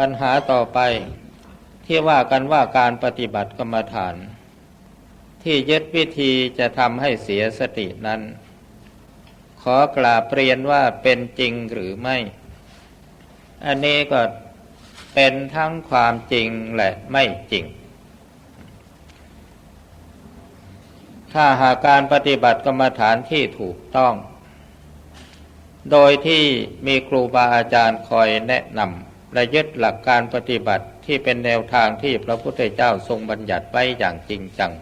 ปัญหาต่อไป ที่ว่ากันว่าการปฏิบัติกรรมฐาน ที่ยึดวิธีจะทำให้เสียสตินั้น ขอกราบเรียนว่าเป็นจริงหรือไม่ อันนี้ก็เป็นทั้งความจริงและไม่จริง ถ้าหากการปฏิบัติกรรมฐานที่ถูกต้อง โดยที่มีครูบาอาจารย์คอยแนะนำ และยึดหลักการปฏิบัติที่เป็นแนวทางที่พระพุทธเจ้าทรงบัญญัติไว้อย่างจริงจัง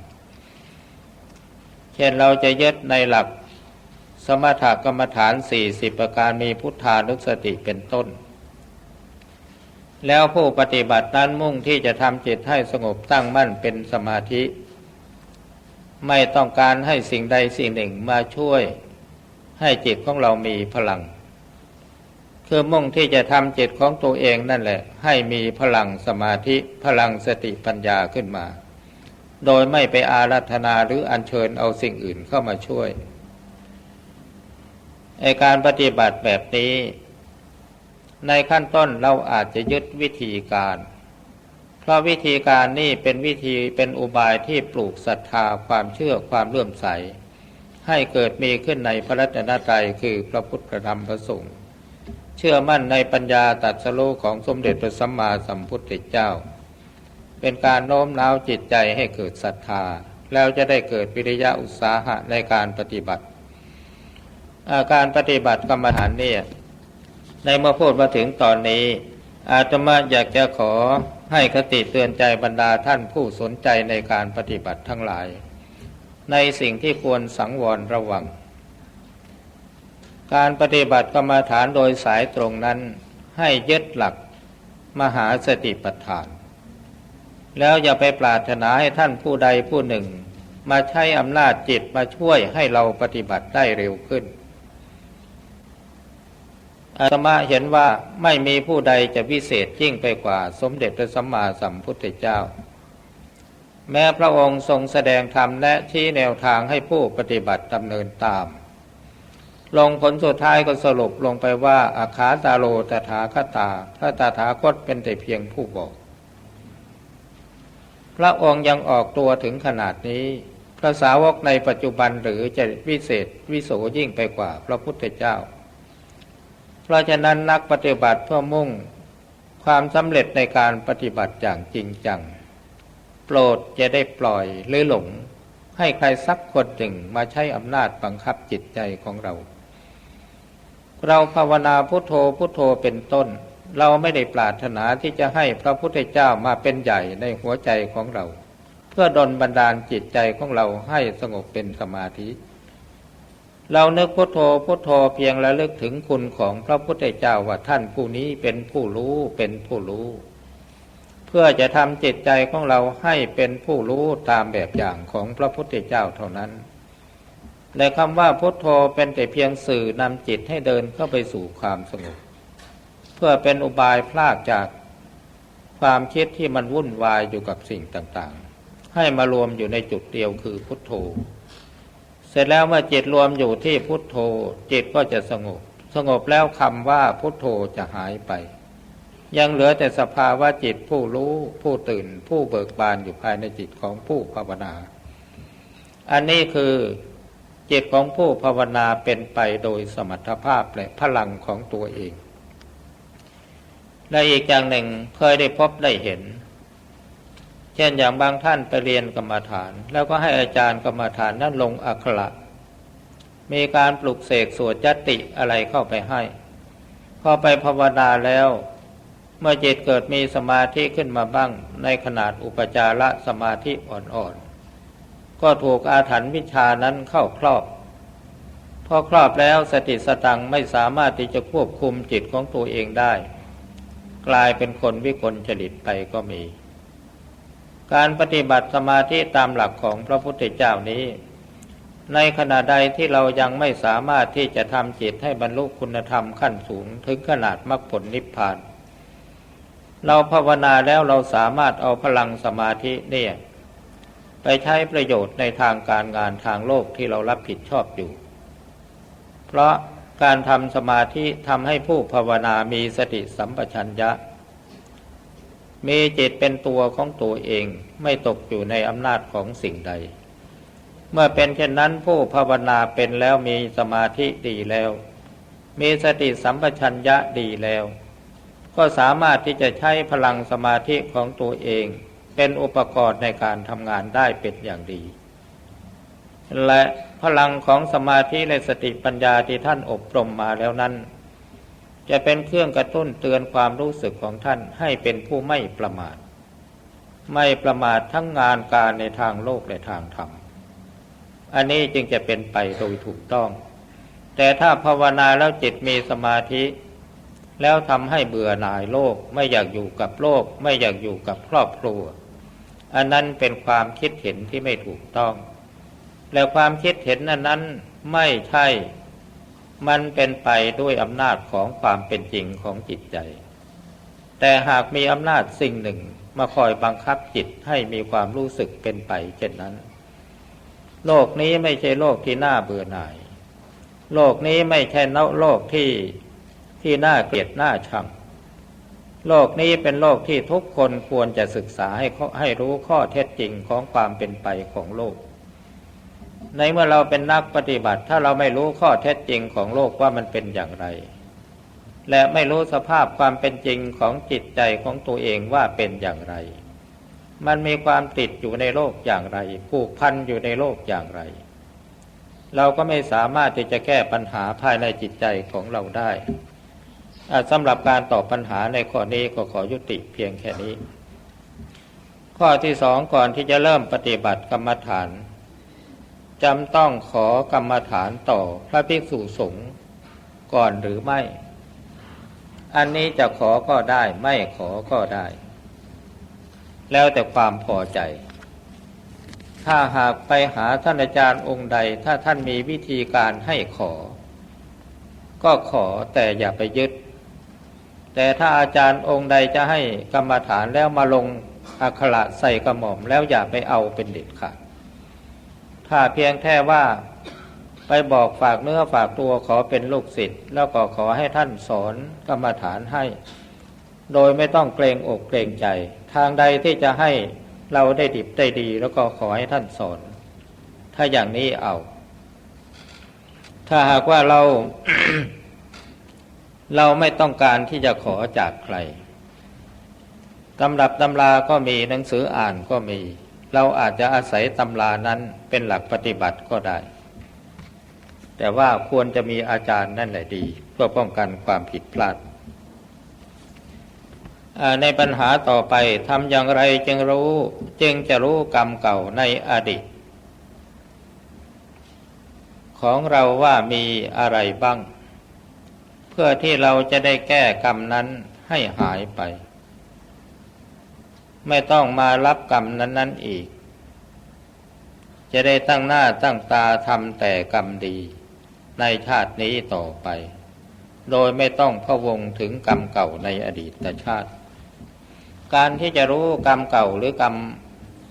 เช่นเราจะยึดในหลักสมถกรรมฐานสี่สิบประการมีพุทธานุสติเป็นต้น แล้วผู้ปฏิบัตินั้นมุ่งที่จะทำจิตให้สงบตั้งมั่นเป็นสมาธิ ไม่ต้องการให้สิ่งใดสิ่งหนึ่งมาช่วย ให้จิตของเรามีพลัง คือมุ่งที่จะทำจิตของตัวเองนั่นแหละ ให้มีพลังสมาธิพลังสติปัญญาขึ้นมา โดยไม่ไปอารัธนาหรืออัญเชิญเอาสิ่งอื่นเข้ามาช่วยไอการปฏิบัติแบบนี้ ในขั้นต้นเราอาจจะยึดวิธีการ เพราะวิธีการนี่เป็นวิธีเป็นอุบายที่ปลูกศรัทธาความเชื่อความเลื่อมใส ให้เกิดมีขึ้นในพระรัตนตรัยคือพระพุทธธรรมพระสงฆ์ เชื่อมั่นในปัญญาตัดสโลของสมเด็จพระสัมมาสัมพุทธเจ้า เป็นการโน้มน้าวจิตใจให้เกิดศรัทธา แล้วจะได้เกิดวิริยะอุตสาหะในการปฏิบัติ อาการปฏิบัติกรรมฐานเนี่ยในเมื่อพูดมาถึงตอนนี้ อาตมาอยากจะขอให้คติเตือนใจบรรดาท่านผู้สนใจในการปฏิบัติทั้งหลาย ในสิ่งที่ควรสังวรระวัง การปฏิบัติกรรมฐานโดยสายตรงนั้นให้ยึดหลักมหาสติปัฏฐาน แล้วอย่าไปปรารถนาให้ท่านผู้ใดผู้หนึ่ง มาใช้อำนาจจิตมาช่วยให้เราปฏิบัติได้เร็วขึ้นอาตมาเห็นว่าไม่มีผู้ใดจะพิเศษยิ่งไปกว่าสมเด็จพระสัมมาสัมพุทธเจ้า แม้พระองค์ทรงแสดงธรรมและชี้แนวทางให้ผู้ปฏิบัติดำเนินตาม ลงผลสุดท้ายก็สรุปลงไปว่าอาคาตาโลตถาคตา พระตถาคตเป็นแต่เพียงผู้บอก พระองค์ยังออกตัวถึงขนาดนี้ พระสาวกในปัจจุบันหรือจะวิเศษวิโสยิ่งไปกว่าพระพุทธเจ้า เพราะฉะนั้นนักปฏิบัติเพื่อมุ่งความสำเร็จในการปฏิบัติอย่างจริงจัง โปรดจะได้ปล่อยหรือหลง ให้ใครสักคนหนึ่งมาใช้อำนาจบังคับจิตใจของเรา เราภาวนาพุโทโธพุโทโธเป็นต้น เราไม่ได้ปรารถนาที่จะให้พระพุทธเจ้ามาเป็นใหญ่ในหัวใจของเรา เพื่อดลบันดาลจิตใจของเราให้สงบเป็นสมาธิ เรานึกพุทโธพุทโธเพียงระลึกถึงคุณของพระพุทธเจ้าว่าท่านผู้นี้เป็นผู้รู้เป็นผู้รู้ เพื่อจะทำจิตใจของเราให้เป็นผู้รู้ตามแบบอย่างของพระพุทธเจ้าเท่านั้น และคำว่าพุทโธเป็นแต่เพียงสื่อนำจิตให้เดินเข้าไปสู่ความสงบ เพื่อเป็นอุบายพลากจากความคิดที่มันวุ่นวายอยู่กับสิ่งต่างๆ ให้มารวมอยู่ในจุดเดียวคือพุทโธ เสร็จแล้วเมื่อจิตรวมอยู่ที่พุทโธ จิตก็จะสงบ สงบแล้วคำว่าพุทโธจะหายไป ยังเหลือแต่สภาวะจิตผู้รู้ผู้ตื่น ผู้เบิกบานอยู่ภายในจิตของผู้ภาวนา อันนี้คือ จิตของผู้ภาวนาเป็นไปโดยสมรรถภาพและพลังของตัวเอง และอีกอย่างหนึ่งเคยได้พบได้เห็น เช่นอย่างบางท่านไปเรียนกรรมฐาน แล้วก็ให้อาจารย์กรรมฐานนั้นลงอักขระมีการปลุกเสกสวดจติอะไรเข้าไปให้ พอไปภาวนาแล้ว เมื่อจิตเกิดมีสมาธิขึ้นมาบ้างในขนาดอุปจารสมาธิอ่อนๆ ก็ถูกอาถรรพ์วิชานั้นเข้าครอบ พอครอบแล้วสติสตังไม่สามารถที่จะควบคุมจิตของตัวเองได้ กลายเป็นคนวิกลจริตไปก็มี การปฏิบัติสมาธิตามหลักของพระพุทธเจ้านี้ ในขณะใดที่เรายังไม่สามารถที่จะทำจิตให้บรรลุคุณธรรมขั้นสูงถึงขนาดมรรคผลนิพพาน เราภาวนาแล้วเราสามารถเอาพลังสมาธิเนี่ย ใช้ประโยชน์ในทางการงานทางโลกที่เรารับผิดชอบอยู่ เพราะการทำสมาธิทำให้ผู้ภาวนามีสติสัมปชัญญะ มีจิตเป็นตัวของตัวเองไม่ตกอยู่ในอำนาจของสิ่งใด เมื่อเป็นเช่นนั้นผู้ภาวนาเป็นแล้วมีสมาธิดีแล้ว มีสติสัมปชัญญะดีแล้ว ก็สามารถที่จะใช้พลังสมาธิของตัวเอง เป็นอุปกรณ์ในการทำงานได้เป็นอย่างดี และพลังของสมาธิและสติปัญญาที่ท่านอบรมมาแล้วนั้น จะเป็นเครื่องกระตุ้นเตือนความรู้สึกของท่านให้เป็นผู้ไม่ประมาท ไม่ประมาททั้งงานการในทางโลกและทางธรรม อันนี้จึงจะเป็นไปโดยถูกต้อง แต่ถ้าภาวนาแล้วจิตมีสมาธิแล้วทำให้เบื่อหน่ายโลกไม่อยากอยู่กับโลก ไม่อยากอยู่กับครอบครัว อันนั้นเป็นความคิดเห็นที่ไม่ถูกต้อง และความคิดเห็นนั้นนั้นไม่ใช่ มันเป็นไปด้วยอำนาจของความเป็นจริงของจิตใจ แต่หากมีอำนาจสิ่งหนึ่งมาคอยบังคับจิตให้มีความรู้สึกเป็นไปเช่นนั้น โลกนี้ไม่ใช่โลกที่น่าเบื่อหน่าย โลกนี้ไม่ใช่นโลกที่ที่น่าเกลียดน่าชัง โลกนี้เป็นโลกที่ทุกคนควรจะศึกษาให้ให้รู้ข้อเท็จจริงของความเป็นไปของโลก ในเมื่อเราเป็นนักปฏิบัติ ถ้าเราไม่รู้ข้อเท็จจริงของโลกว่ามันเป็นอย่างไร และไม่รู้สภาพความเป็นจริงของจิตใจของตัวเองว่าเป็นอย่างไร มันมีความติดอยู่ในโลกอย่างไร ผูกพันอยู่ในโลกอย่างไร เราก็ไม่สามารถที่จะแก้ปัญหาภายในจิตใจของเราได้ สำหรับการตอบปัญหาในข้อนี้ก็ขอยุติเพียงแค่นี้ ข้อที่สองก่อนที่จะเริ่มปฏิบัติกรรมฐานจำต้องขอกรรมฐานต่อพระภิกษุสงฆ์ก่อนหรือไม่ อันนี้จะขอก็ได้ไม่ขอก็ได้ แล้วแต่ความพอใจ ถ้าหากไปหาท่านอาจารย์องค์ใด ถ้าท่านมีวิธีการให้ขอ ก็ขอแต่อย่าไปยึด แต่ถ้าอาจารย์องค์ใดจะให้กรรมฐานแล้วมาลงอักขระใส่กระหม่อมแล้วอย่าไปเอาเป็นเด็ดขาดถ้าเพียงแค่ว่าไปบอกฝากเนื้อฝากตัวขอเป็นลูกศิษย์แล้วก็ขอให้ท่านสอนกรรมฐานให้ โดยไม่ต้องเกรงอกเกรงใจ ทางใดที่จะให้เราได้ดิบได้ดีแล้วก็ขอให้ท่านสอน ถ้าอย่างนี้เอา ถ้าหากว่าเรา เราไม่ต้องการที่จะขอจากใคร ตำรับตำราก็มีหนังสืออ่านก็มี เราอาจจะอาศัยตำรานั้นเป็นหลักปฏิบัติก็ได้ แต่ว่าควรจะมีอาจารย์นั่นแหละดี เพื่อป้องกันความผิดพลาด ในปัญหาต่อไปทำอย่างไรจึงรู้ จึงจะรู้กรรมเก่าในอดีต ของเราว่ามีอะไรบ้าง พื่อที่เราจะได้แก้กรรมนั้นให้หายไป ไม่ต้องมารับกรรมนั้นๆอีก จะได้ตั้งหน้าตั้งตาทำแต่กรรมดี ในชาตินี้ต่อไป โดยไม่ต้องพะวงถึงกรรมเก่าในอดีตชาติ การที่จะรู้กรรมเก่าหรือกรรม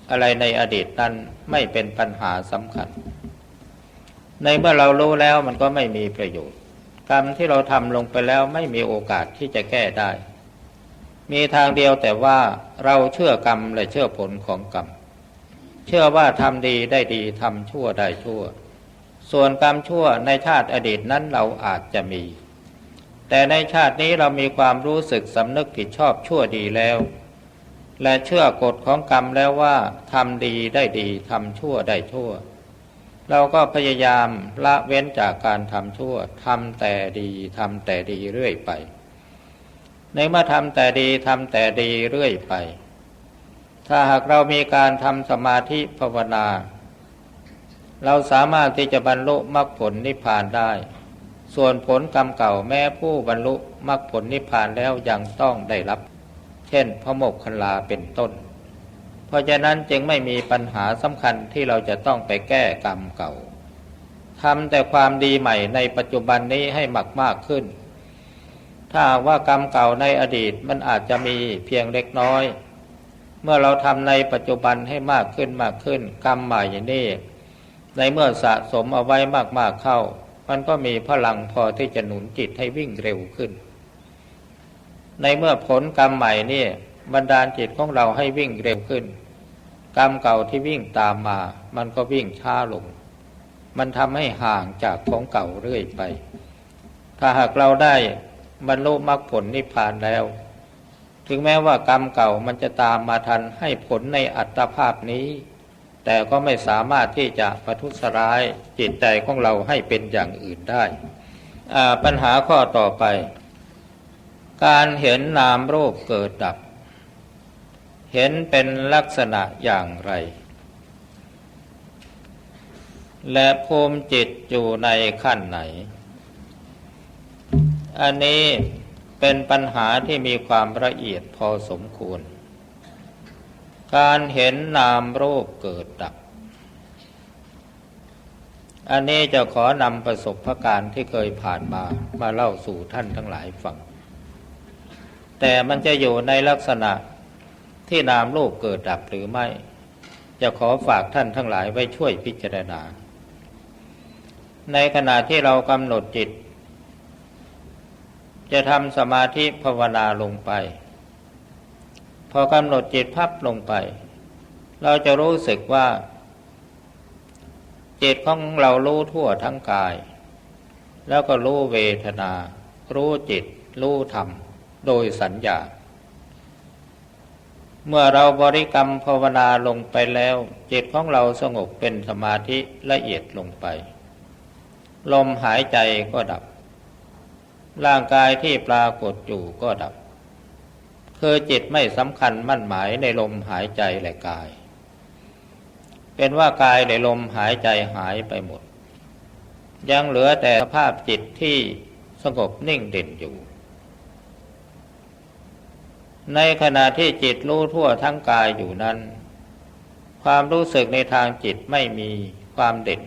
อะไรในอดีตนั้นไม่เป็นปัญหาสำคัญ ในเมื่อเรารู้แล้วมันก็ไม่มีประโยชน์ กรรมที่เราทำลงไปแล้วไม่มีโอกาสที่จะแก้ได้ มีทางเดียวแต่ว่าเราเชื่อกรรมและเชื่อผลของกรรม เชื่อว่าทำดีได้ดีทำชั่วได้ชั่ว ส่วนกรรมชั่วในชาติอดีตนั้นเราอาจจะมี แต่ในชาตินี้เรามีความรู้สึกสำนึกผิดชอบชั่วดีแล้ว และเชื่อกฎของกรรมแล้วว่าทำดีได้ดีทำชั่วได้ชั่ว เราก็พยายามละเว้นจากการทำชั่วทำแต่ดีทำแต่ดีเรื่อยไป ในเมื่อทำแต่ดีทำแต่ดีเรื่อยไป ถ้าหากเรามีการทำสมาธิภาวนา เราสามารถที่จะบรรลุมรรคผลนิพพานได้ ส่วนผลกรรมเก่าแม้ผู้บรรลุมรรคผลนิพพานแล้วยังต้องได้รับ เช่นพระโมกขลาเป็นต้น เพราะฉะนั้นจึงไม่มีปัญหาสำคัญที่เราจะต้องไปแก้กรรมเก่าทำแต่ความดีใหม่ในปัจจุบันนี้ให้มากมากขึ้น ถ้าว่ากรรมเก่าในอดีตมันอาจจะมีเพียงเล็กน้อย เมื่อเราทำในปัจจุบันให้มากขึ้นมากขึ้น กรรมใหม่ยนี้ในเมื่อสะสมเอาไว้มากๆเข้า มันก็มีพลังพอที่จะหนุนจิตให้วิ่งเร็วขึ้น ในเมื่อผลกรรมใหม่นี่ บันดาลจิตของเราให้วิ่งเร็วขึ้น กรรมเก่าที่วิ่งตามมา มันก็วิ่งช้าลง มันทำให้ห่างจากของเก่าเรื่อยไป ถ้าหากเราได้บรรลุมรรคผลนิพพานแล้ว ถึงแม้ว่ากรรมเก่ามันจะตามมาทันให้ผลในอัตภาพนี้ แต่ก็ไม่สามารถที่จะประทุษร้ายจิตใจของเราให้เป็นอย่างอื่นได้ ปัญหาข้อต่อไป การเห็นนามรูปเกิดดับ เห็นเป็นลักษณะอย่างไร และภูมิจิตอยู่ในขั้นไหน อันนี้เป็นปัญหาที่มีความละเอียดพอสมควร การเห็นนามรูปเกิดดับ อันนี้จะขอนำประสบะการณ์ที่เคยผ่านมามาเล่าสู่ท่านทั้งหลายฟัง แต่มันจะอยู่ในลักษณะ ที่นามรูปเกิดดับหรือไม่ จะขอฝากท่านทั้งหลายไว้ช่วยพิจารณา ในขณะที่เรากำหนดจิต จะทำสมาธิภาวนาลงไป พอกำหนดจิตพับลงไป เราจะรู้สึกว่า จิตของเรารู้ทั่วทั้งกาย แล้วก็รู้เวทนา รู้จิต รู้ธรรม โดยสัญญา เมื่อเราบริกรรมภาวนาลงไปแล้ว จิตของเราสงบเป็นสมาธิละเอียดลงไป ลมหายใจก็ดับ ร่างกายที่ปรากฏอยู่ก็ดับ คือจิตไม่สำคัญมั่นหมายในลมหายใจและกาย เป็นว่ากายในลมหายใจหายไปหมด ยังเหลือแต่สภาพจิตที่สงบนิ่งเด่นอยู่ ในขณะที่จิตรู้ทั่วทั้งกายอยู่นั้น ความรู้สึกในทางจิตไม่มีความเด่น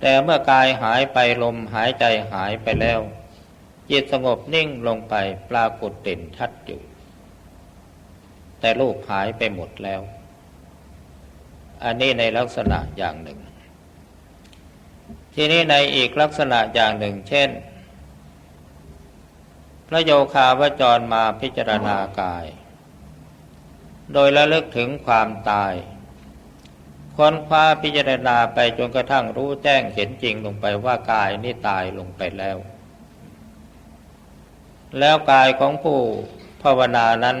แต่เมื่อกายหายไปลมหายใจหายไปแล้ว จิตสงบนิ่งลงไปปรากฏเด่นชัดอยู่ แต่รูปหายไปหมดแล้ว อันนี้ในลักษณะอย่างหนึ่ง ทีนี้ในอีกลักษณะอย่างหนึ่ง เช่น ระโยคาวจรมาพิจารณากาย โดยระลึกถึงความตาย ค้นคว้าพิจารณาไปจนกระทั่งรู้แจ้งเห็นจริงลงไปว่ากายนี่ตายลงไปแล้ว แล้วกายของผู้ภาวนานั้น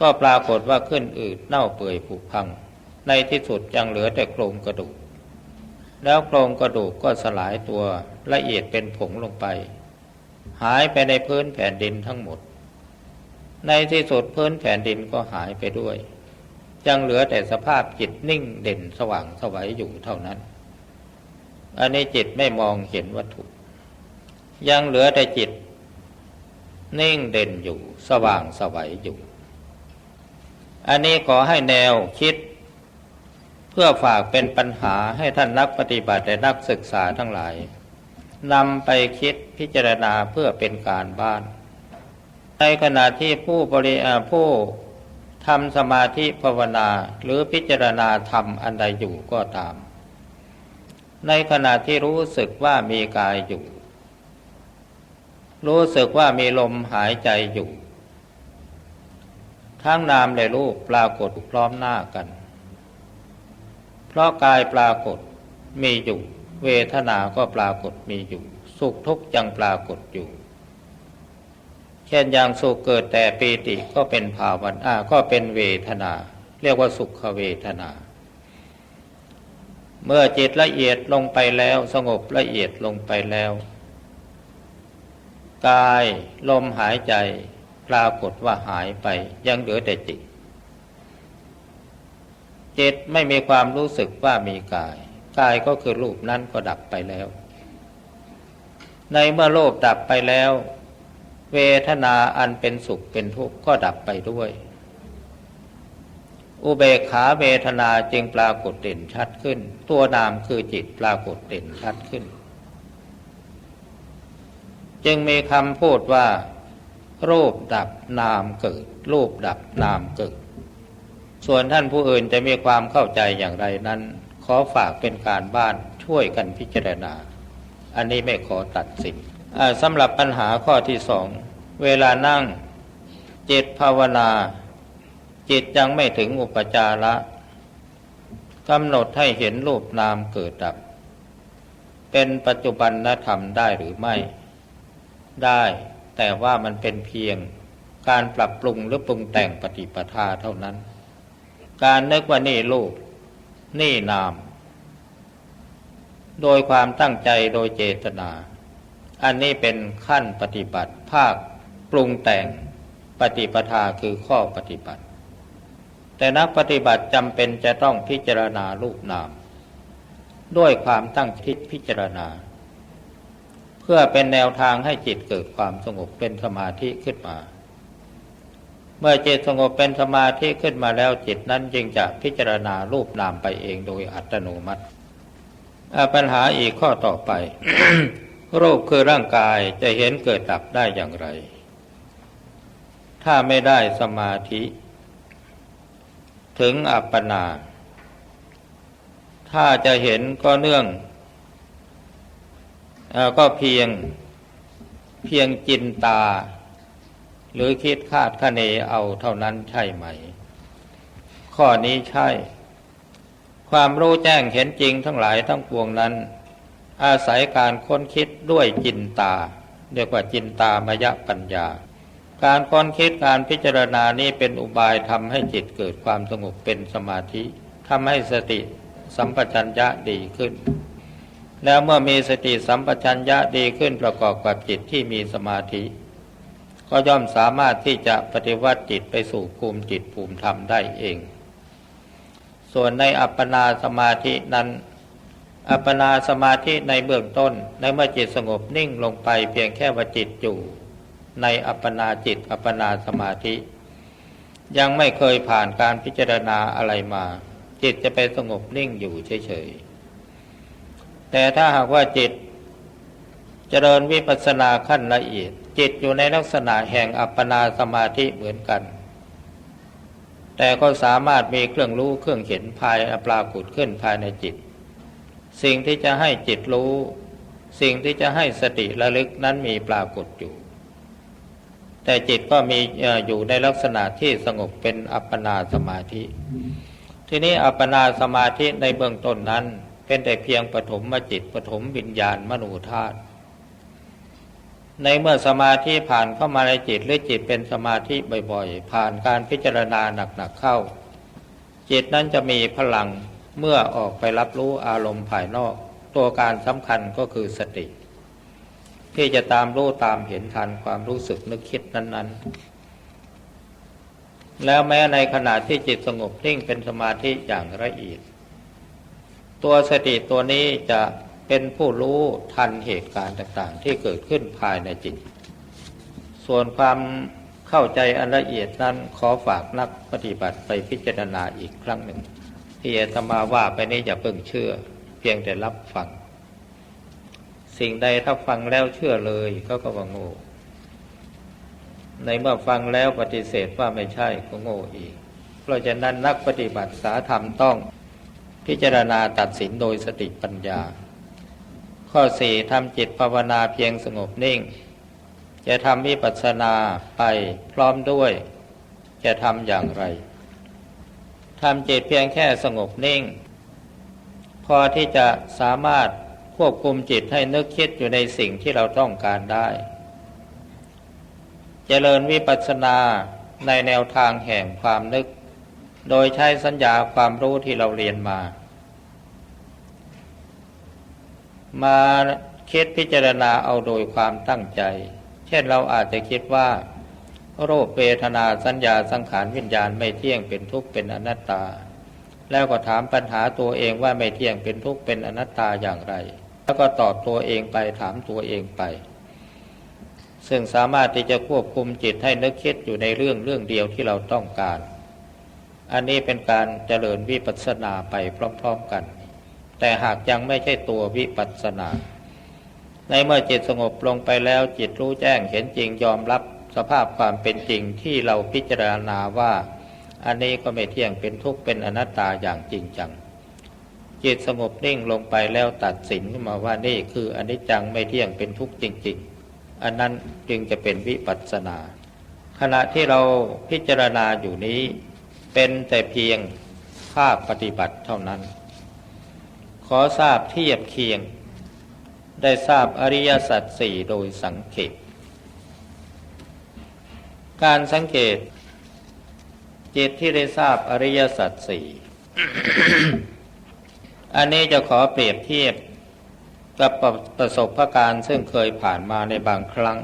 ก็ปรากฏว่าขึ้นอืดเน่าเปื่อยผุพัง ในที่สุดยังเหลือแต่โครงกระดูก แล้วโครงกระดูกก็สลายตัวละเอียดเป็นผงลงไป หายไปในพื้นแผ่นดินทั้งหมด ในที่สุดพื้นแผ่นดินก็หายไปด้วย ยังเหลือแต่สภาพจิตนิ่งเด่นสว่างสวัยอยู่เท่านั้น อันนี้จิตไม่มองเห็นวัตถุ ยังเหลือแต่จิต นิ่งเด่นอยู่สว่างสวัยอยู่ อันนี้ขอให้แนวคิด เพื่อฝากเป็นปัญหาให้ท่านนักปฏิบัติและนักศึกษาทั้งหลาย นำไปคิดพิจารณาเพื่อเป็นการบ้าน ในขณะที่ผู้บริอาผู้ทำสมาธิภาวนาหรือพิจารณาธรรมอันใดอยู่ก็ตาม ในขณะที่รู้สึกว่ามีกายอยู่ รู้สึกว่ามีลมหายใจอยู่ ทั้งนามและรูปปรากฏพร้อมหน้ากัน เพราะกายปรากฏมีอยู่ เวทนาก็ปรากฏมีอยู่ สุขทุกข์ยังปรากฏอยู่ เช่นอย่างสุขเกิดแต่ปีติก็เป็นภาวันอาก็เป็นเวทนา เรียกว่าสุขเวทนา เมื่อจิตละเอียดลงไปแล้วสงบละเอียดลงไปแล้ว กายลมหายใจปรากฏว่าหายไปยังเหลือแต่จิตจิตไม่มีความรู้สึกว่ามีกาย กายก็คือรูปนั้นก็ดับไปแล้ว ในเมื่อโลภดับไปแล้ว เวทนาอันเป็นสุขเป็นทุกข์ก็ดับไปด้วย อุเบกขาเวทนาจึงปรากฏเด่นชัดขึ้น ตัวนามคือจิตปรากฏเด่นชัดขึ้น จึงมีคำพูดว่ารูปดับนามเกิด รูปดับนามเกิด ส่วนท่านผู้อื่นจะมีความเข้าใจอย่างไรนั้น ขอฝากเป็นการบ้านช่วยกันพิจารณา อันนี้ไม่ขอตัดสินสำหรับปัญหาข้อที่สอง เวลานั่งจิตภาวนา จิตยังไม่ถึงอุปจาระกำหนดให้เห็นรูปนามเกิดดับ เป็นปัจจุบันนธรรมได้หรือไม่ ได้แต่ว่ามันเป็นเพียงการปรับปรุงหรือปรุงแต่งปฏิปทาเท่านั้น การนึกว่านี่รูป นี่นาม โดยความตั้งใจโดยเจตนา อันนี้เป็นขั้นปฏิบัติภาคปรุงแต่งปฏิปทาคือข้อปฏิบัติ แต่นักปฏิบัติจำเป็นจะต้องพิจารณารูปนาม ด้วยความตั้งคิดพิจารณา เพื่อเป็นแนวทางให้จิตเกิดความสงบเป็นสมาธิขึ้นมา มื่อจิตสงบเป็นสมาธิขึ้นมาแล้วจิตนั้นจึงจะพิจารณารูปนามไปเองโดยอัตโนมัติปัญหาอีกข้อต่อไป รูปคือร่างกายจะเห็นเกิดดับได้อย่างไร ถ้าไม่ได้สมาธิ ถึงอัปปนา ถ้าจะเห็นก็เนื่องอก็เพียงเพียงจินตา หรือคิดคาดคะเนเอาเท่านั้นใช่ไหม ข้อนี้ใช่ ความรู้แจ้งเห็นจริงทั้งหลายทั้งปวงนั้น อาศัยการค้นคิดด้วยจินตา เรียกว่าจินตามยปัญญา การค้นคิดการพิจารณานี้เป็นอุบายทำให้จิตเกิดความสงบเป็นสมาธิทำให้สติสัมปชัญญะดีขึ้น แล้วเมื่อมีสติสัมปชัญญะดีขึ้นประกอบกับจิตที่มีสมาธิ ก็ย่อมสามารถที่จะปฏิวัติจิตไปสู่ภูมิจิตภูมิธรรมได้เอง ส่วนในอัปปนาสมาธินั้น อัปปนาสมาธิในเบื้องต้นในเมื่อจิตสงบนิ่งลงไปเพียงแค่ว่าจิตอยู่ ในอัปปนาจิตอัปปนาสมาธิ ยังไม่เคยผ่านการพิจารณาอะไรมา จิตจะไปสงบนิ่งอยู่เฉยๆแต่ถ้าหากว่าจิตเจริญวิปัสสนาขั้นละเอียด จิตอยู่ในลักษณะแห่งอัปปนาสมาธิเหมือนกัน แต่ก็สามารถมีเครื่องรู้เครื่องเห็นภายปรากฏขึ้นภายในจิต สิ่งที่จะให้จิตรู้ สิ่งที่จะให้สติระลึกนั้นมีปรากฏอยู่ แต่จิตก็มีอยู่ในลักษณะที่สงบเป็นอัปปนาสมาธิ ทีนี้อัปปนาสมาธิในเบื้องต้นนั้น เป็นแต่เพียงปฐมมจิตปฐมวิญญาณมโนธาตุ ในเมื่อสมาธิผ่านเข้ามาในจิตหรือจิตเป็นสมาธิบ่อยๆ ผ่านการพิจารณาหนักๆเข้า จิตนั้นจะมีพลังเมื่อออกไปรับรู้อารมณ์ภายนอก ตัวการสำคัญก็คือสติ ที่จะตามรู้ตามเห็นทันความรู้สึกนึกคิดนั้น ๆ แล้วแม้ในขณะที่จิตสงบนิ่งเป็นสมาธิอย่างละเอียด ตัวสติตัวนี้จะ เป็นผู้รู้ทันเหตุการณ์ต่างๆ ที่เกิดขึ้นภายในจิต ส่วนความเข้าใจอันละเอียดนั้นขอฝากนักปฏิบัติไปพิจารณาอีกครั้งหนึ่ง ที่อาตมาว่าไปนี้อย่าเพิ่งเชื่อ เพียงแต่รับฟัง สิ่งใดถ้าฟังแล้วเชื่อเลยเขาก็ว่าโง่ในเมื่อฟังแล้วปฏิเสธว่าไม่ใช่ก็โง่อีก เพราะฉะนั้นนักปฏิบัติสาธรรมต้องพิจารณาตัดสินโดยสติปัญญา ข้อสี่ทำจิตภาวนาเพียงสงบนิ่ง จะทำวิปัสสนาไปพร้อมด้วย จะทำอย่างไรทำจิตเพียงแค่สงบนิ่ง พอที่จะสามารถควบคุมจิตให้นึกคิดอยู่ในสิ่งที่เราต้องการได้จเจริญวิปัสสนาในแนวทางแห่งความนึก โดยใช้สัญญาความรู้ที่เราเรียนมา มาคิดพิจารณาเอาโดยความตั้งใจ เช่นเราอาจจะคิดว่า โรคเวทนาสัญญาสังขารวิญญาณไม่เที่ยงเป็นทุกข์เป็นอนัตตา แล้วก็ถามปัญหาตัวเองว่าไม่เที่ยงเป็นทุกข์เป็นอนัตตาอย่างไร แล้วก็ตอบตัวเองไปถามตัวเองไป ซึ่งสามารถที่จะควบคุมจิตให้นึกคิดอยู่ในเรื่องเรื่องเดียวที่เราต้องการ อันนี้เป็นการเจริญวิปัสสนาไปพร้อม ๆ กัน แต่หากยังไม่ใช่ตัววิปัสสนา ในเมื่อจิตสงบลงไปแล้วจิตรู้แจ้งเห็นจริงยอมรับสภาพความเป็นจริงที่เราพิจารณาว่า อันนี้ก็ไม่เที่ยงเป็นทุกข์เป็นอนัตตาอย่างจริงจัง จิตสงบนิ่งลงไปแล้วตัดสินขึ้นมาว่านี่คืออนิจจังไม่เที่ยงเป็นทุกข์จริง ๆ อันนั้นจึงจะเป็นวิปัสสนา ขณะที่เราพิจารณาอยู่นี้ เป็นแต่เพียงภาคปฏิบัติเท่านั้น อทราบเทียบเคียง ได้ทราบอริยสัจสี่โดยสังเกต การสังเกต จิตที่ได้ทราบอริยสัจสี่อันนี้จะขอเปรียบเทียบกับประประสบะการณ์ซึ่งเคยผ่านมาในบางครั้ง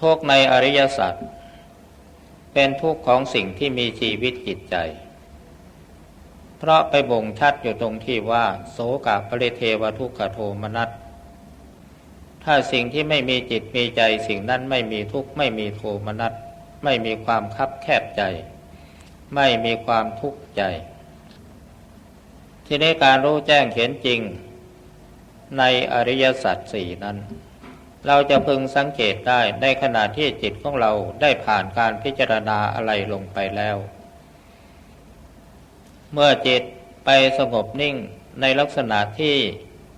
ทุกในอริยสัจเป็นทุกข์ของสิ่งที่มีชีวิตจิตใจ เพราะไปบ่งชัดอยู่ตรงที่ว่า โสกะปริเทวทุกขโทมนัสถ้าสิ่งที่ไม่มีจิตมีใจสิ่งนั้นไม่มีทุกข์ไม่มีโทมนัสไม่มีความคับแคบใจ ไม่มีความทุกข์ใจ ที่นี้การรู้แจ้งเห็นจริง ในอริยสัจสี่นั้น เราจะพึงสังเกตได้ในขณะที่จิตของเราได้ผ่านการพิจารณาอะไรลงไปแล้ว เมื่อจิตไปสงบนิ่งในลักษณะที่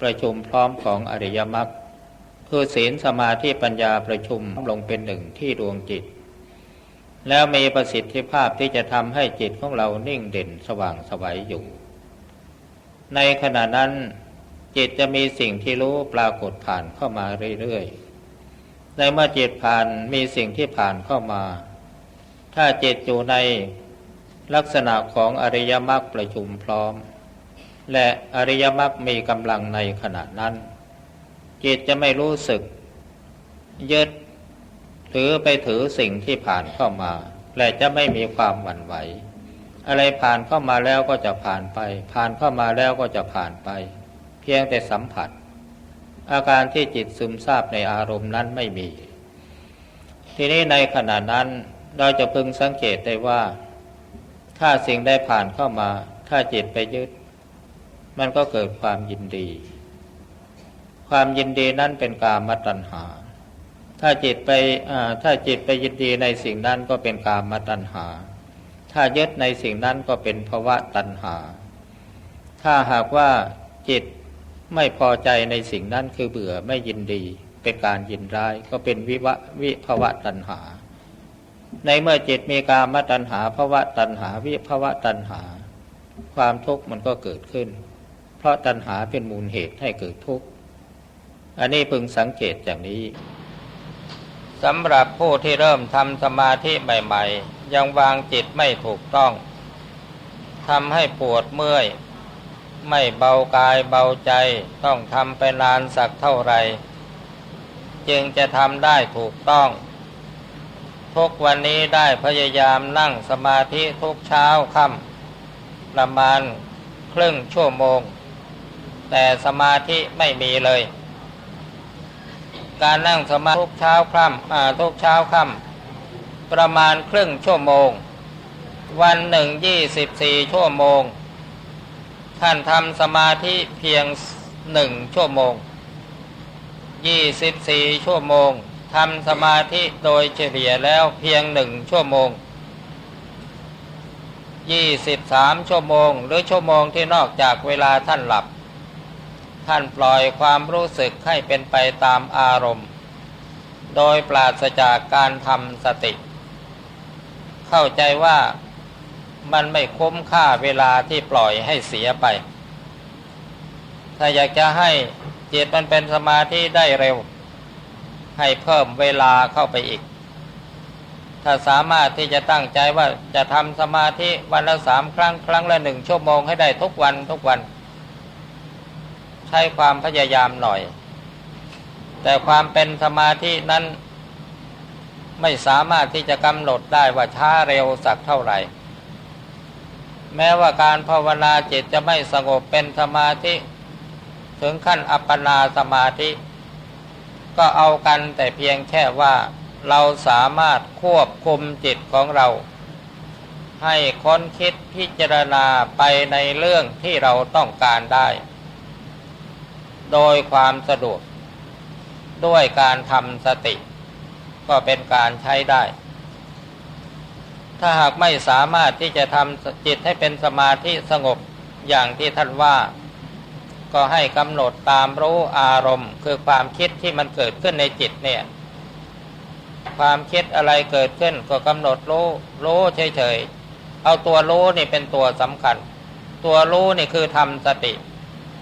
ประชุมพร้อมของอริยมรรคคือศีลสมาธิปัญญาประชุมลงเป็นหนึ่งที่ดวงจิต แล้วมีประสิทธิภาพที่จะทำให้จิตของเรานิ่งเด่นสว่างสวัยอยู่ ในขณะนั้น จิตจะมีสิ่งที่รู้ปรากฏผ่านเข้ามาเรื่อยๆในเมื่อจิตผ่านมีสิ่งที่ผ่านเข้ามา ถ้าจิตอยู่ใน ลักษณะของอริยมรรคประชุมพร้อม และอริยมรรคมีกำลังในขณะนั้น จิตจะไม่รู้สึก ยึดหรือไปถือสิ่งที่ผ่านเข้ามา และจะไม่มีความหวั่นไหว อะไรผ่านเข้ามาแล้วก็จะผ่านไป ผ่านเข้ามาแล้วก็จะผ่านไป เพียงแต่สัมผัส อาการที่จิตซึมซาบในอารมณ์นั้นไม่มี ทีนี้ในขณะนั้นเราจะพึงสังเกตได้ว่า ถ้าสิ่งได้ผ่านเข้ามา ถ้าจิตไปยึด มันก็เกิดความยินดี ความยินดีนั้นเป็นกามตัณหา ถ้าจิตไปถ้าจิตไปยินดีในสิ่งนั้นก็เป็นกามตัณหา ถ้ายึดในสิ่งนั้นก็เป็นภวะตัณหา ถ้าหากว่าจิตไม่พอใจในสิ่งนั้นคือเบื่อไม่ยินดี เป็นการยินร้ายก็เป็นวิวะวิภวะตัณหา ในเมื่อจิตมีกามตัณหาภวะตัณหาวิภวะตัณหา ความทุกข์มันก็เกิดขึ้น เพราะตัณหาเป็นมูลเหตุให้เกิดทุกข์ อันนี้พึงสังเกตอย่างนี้สำหรับผู้ที่เริ่มทำสมาธิใหม่ๆ ยังวางจิตไม่ถูกต้องทำให้ปวดเมื่อย ไม่เบากายเบาใจต้องทำไปนานสักเท่าไหร่ จึงจะทำได้ถูกต้อง ทุกวันนี้ได้พยายามนั่งสมาธิทุกเช้าค่ำประมาณครึ่งชั่วโมง แต่สมาธิไม่มีเลย การนั่งสมาธิทุกเช้าค่ำทุกเช้าค่ำประมาณครึ่งชั่วโมง วันหนึ่งยี่สิบสี่ชั่วโมง ท่านทำสมาธิเพียงหนึ่งชั่วโมงยี่สิบสี่ชั่วโมง ทำสมาธิโดยเฉลี่ยแล้วเพียงหนึ่งชั่วโมงยี่สิบสามชั่วโมง หรือชั่วโมงที่นอกจากเวลาท่านหลับ ท่านปล่อยความรู้สึกให้เป็นไปตามอารมณ์ โดยปราศจากการทำสติ เข้าใจว่ามันไม่คุ้มค่าเวลาที่ปล่อยให้เสียไป ถ้าอยากจะให้จิตมันเป็นสมาธิได้เร็ว ให้เพิ่มเวลาเข้าไปอีก ถ้าสามารถที่จะตั้งใจว่าจะทำสมาธิวันละสามครั้งครั้งละหนึ่งชั่วโมงให้ได้ทุกวันทุกวัน ใช้ความพยายามหน่อย แต่ความเป็นสมาธินั้นไม่สามารถที่จะกำหนดได้ว่าช้าเร็วสักเท่าไหร่ แม้ว่าการภาวนาจิตจะไม่สงบเป็นสมาธิ ถึงขั้นอัปปนาสมาธิ ก็เอากันแต่เพียงแค่ว่าเราสามารถควบคุมจิตของเรา ให้ค้นคิดพิจารณาไปในเรื่องที่เราต้องการได้ โดยความสะดวก ด้วยการทำสติ ก็เป็นการใช้ได้ ถ้าหากไม่สามารถที่จะทำจิตให้เป็นสมาธิสงบอย่างที่ท่านว่า ก็ให้กำหนดตามรู้อารมณ์ คือความคิดที่มันเกิดขึ้นในจิตเนี่ย ความคิดอะไรเกิดขึ้นก็กำหนดรู้รู้เฉยๆเอาตัวรู้นี่เป็นตัวสำคัญ ตัวรู้นี่คือทำสติ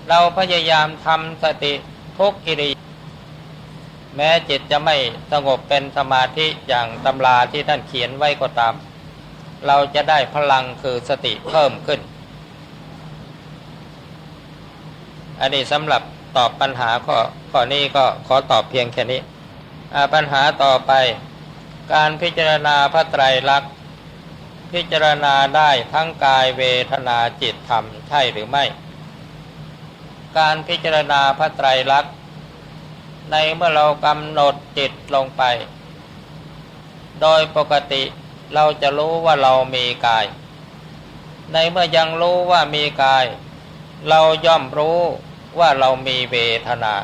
เราพยายามทำสติทุกอิริยาแม้จิตจะไม่สงบเป็นสมาธิอย่างตำราที่ท่านเขียนไว้ก็ตาม เราจะได้พลังคือสติเพิ่มขึ้น อันนี้สำหรับตอบปัญหาข้อข้อนี้ก็ขอตอบเพียงแค่นี้ปัญหาต่อไป การพิจารณาพระไตรลักษณ์พิจารณาได้ทั้งกายเวทนาจิตธรรมใช่หรือไม่ การพิจารณาพระไตรลักษณ์ในเมื่อเรากำหนดจิตลงไป โดยปกติเราจะรู้ว่าเรามีกาย ในเมื่อยังรู้ว่ามีกาย เราย่อมรู้ ว่าเรามีเวทนา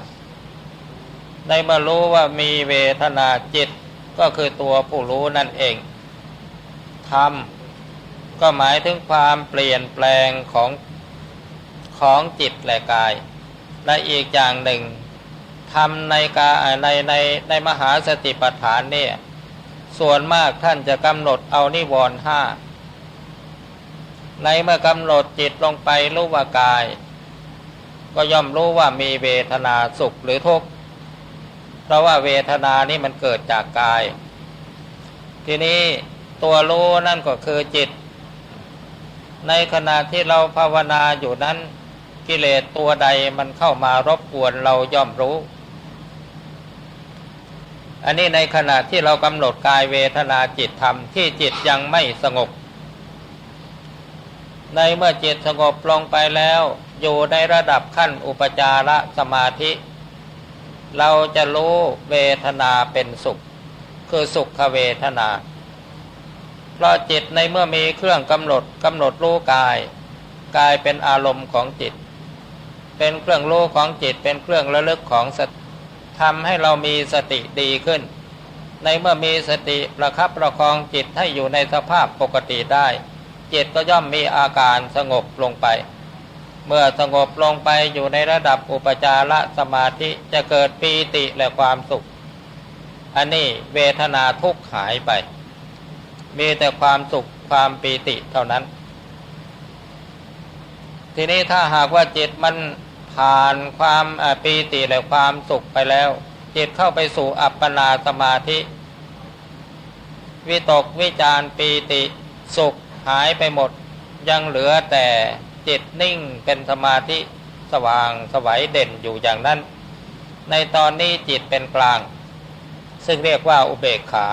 ในเมื่อรู้ว่ามีเวทนาจิตก็คือตัวผู้รู้นั่นเองธรรมก็หมายถึงความเปลี่ยนแปลงของของจิตและกาย และอีกอย่างหนึ่งทำในกาในในในมหาสติปัฏฐานเนี่ยส่วนมากท่านจะกำหนดเอานิวรณ์ห้าในเมื่อกำหนดจิตลงไปรู้ว่ากาย ก็ย่อมรู้ว่ามีเวทนาสุขหรือทุกข์เพราะว่าเวทนานี่มันเกิดจากกาย ทีนี้ตัวรู้นั่นก็คือจิต ในขณะที่เราภาวนาอยู่นั้น กิเลสตัวใดมันเข้ามารบกวนเราย่อมรู้ อันนี้ในขณะที่เรากำหนดกายเวทนาจิตธรรมที่จิตยังไม่สงบในเมื่อจิตสงบลงไปแล้ว อยู่ในระดับขั้นอุปจารสมาธิ เราจะรู้เวทนาเป็นสุข คือสุขเวทนาเพราะจิตในเมื่อมีเครื่องกำหนดกำหนดรู้กาย กายเป็นอารมณ์ของจิต เป็นเครื่องรู้ของจิตเป็นเครื่องระลึกของสติทำให้เรามีสติดีขึ้น ในเมื่อมีสติประคับประคองจิตให้อยู่ในสภาพปกติได้ จิตก็ย่อมมีอาการสงบลงไป เมื่อสงบลงไปอยู่ในระดับอุปจารสมาธิจะเกิดปีติและความสุข อันนี้เวทนาทุกข์หายไป มีแต่ความสุขความปีติเท่านั้น ทีนี้ถ้าหากว่าจิตมันผ่านความปีติและความสุขไปแล้ว จิตเข้าไปสู่อัปปนาสมาธิ วิตกวิจารปีติสุขหายไปหมดยังเหลือแต่ จิตนิ่งเป็นสมาธิสว่างสวัยเด่นอยู่อย่างนั้น ในตอนนี้จิตเป็นกลาง ซึ่งเรียกว่าอุเบกขา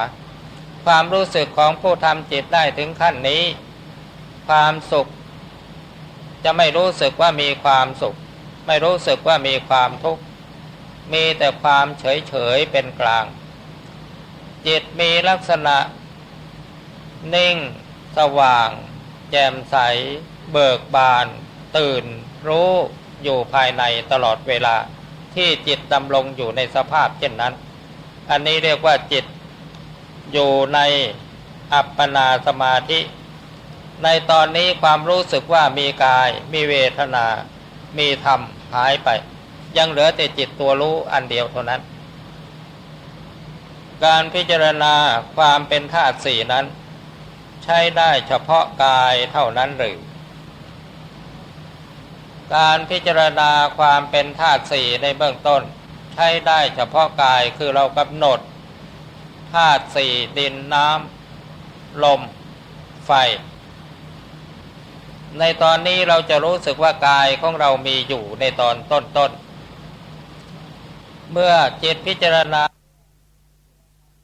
ความรู้สึกของผู้ทำจิตได้ถึงขั้นนี้ ความสุข จะไม่รู้สึกว่ามีความสุข ไม่รู้สึกว่ามีความทุกข์มีแต่ความเฉยเฉยเป็นกลาง จิตมีลักษณะ นิ่ง สว่าง แจ่มใส เบิกบาน ตื่น รู้อยู่ภายในตลอดเวลา ที่จิตดำรงอยู่ในสภาพเช่นนั้น อันนี้เรียกว่าจิตอยู่ในอัปปนาสมาธิ ในตอนนี้ความรู้สึกว่ามีกาย มีเวทนา มีธรรมหายไป ยังเหลือแต่จิตตัวรู้อันเดียวเท่านั้น การพิจารณาความเป็นธาตุสี่นั้น ใช้ได้เฉพาะกายเท่านั้นหรือ การพิจารณาความเป็นธาตุสี่ในเบื้องต้น ใช้ได้เฉพาะกายคือเรากำหนดธาตุสี่ดินน้ำลม ไฟ ในตอนนี้เราจะรู้สึกว่ากายของเรามีอยู่ในตอนต้นๆเมื่อจิตพิจารณา